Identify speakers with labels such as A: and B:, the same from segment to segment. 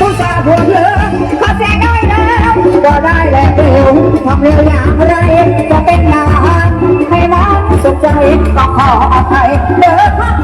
A: ต้องสาบวเลิกขอแสงได้แล้วก็ได้แล้วเร็วทำเร็วอยางไรจะเป็นงานให้มันสุขใจก็ขออภัยเด้อครับ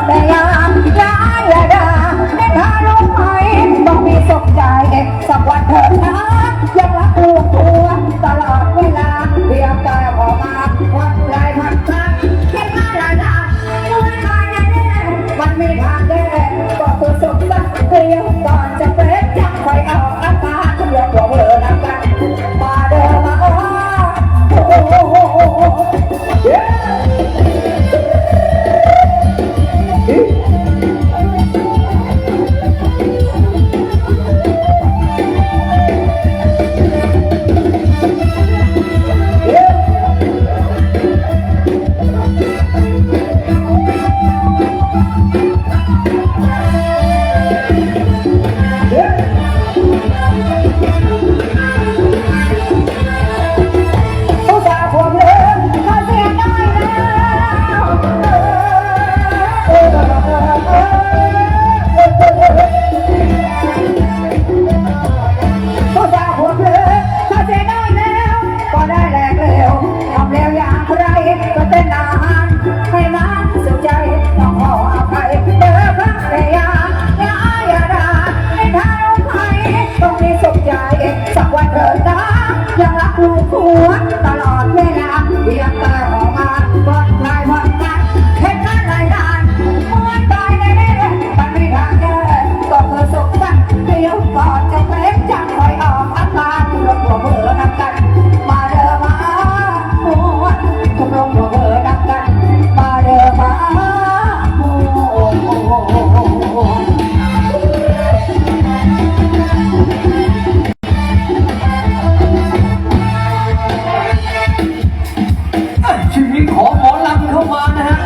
A: ขอขอลังเข้ามานะฮะ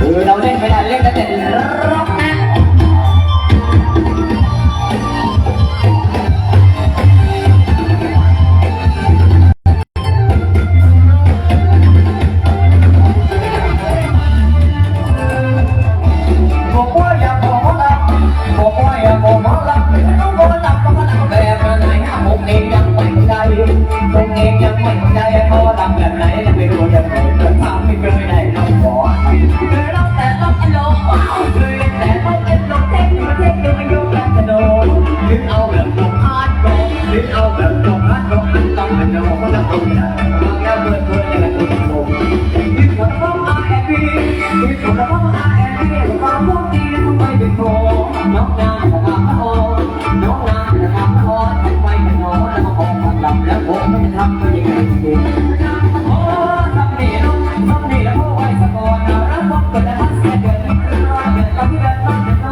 A: คือเราเล่นไป ผมก็ต้องเป็นมึงแล้วเพื่อนเพื่อนอะไรกูจะโกงมีคนฟ้อ
B: งอาแอบบีมีคนฟ้องอาแอบบีความโชคดีทำไมเป็นโกน้องนางจะทำละอ่อนน้องนางจะทำละอ่อนเป็นไฟเป็นนอนแล้วก็ของความลำแล้วผมไม่ทำก็ยังไงจริงโอ้ทำดีลูกทำดีแล้วพ่อไว้สะกอนรับความกดดันเสียเกินเกินต้องที่เดินต้องเดิน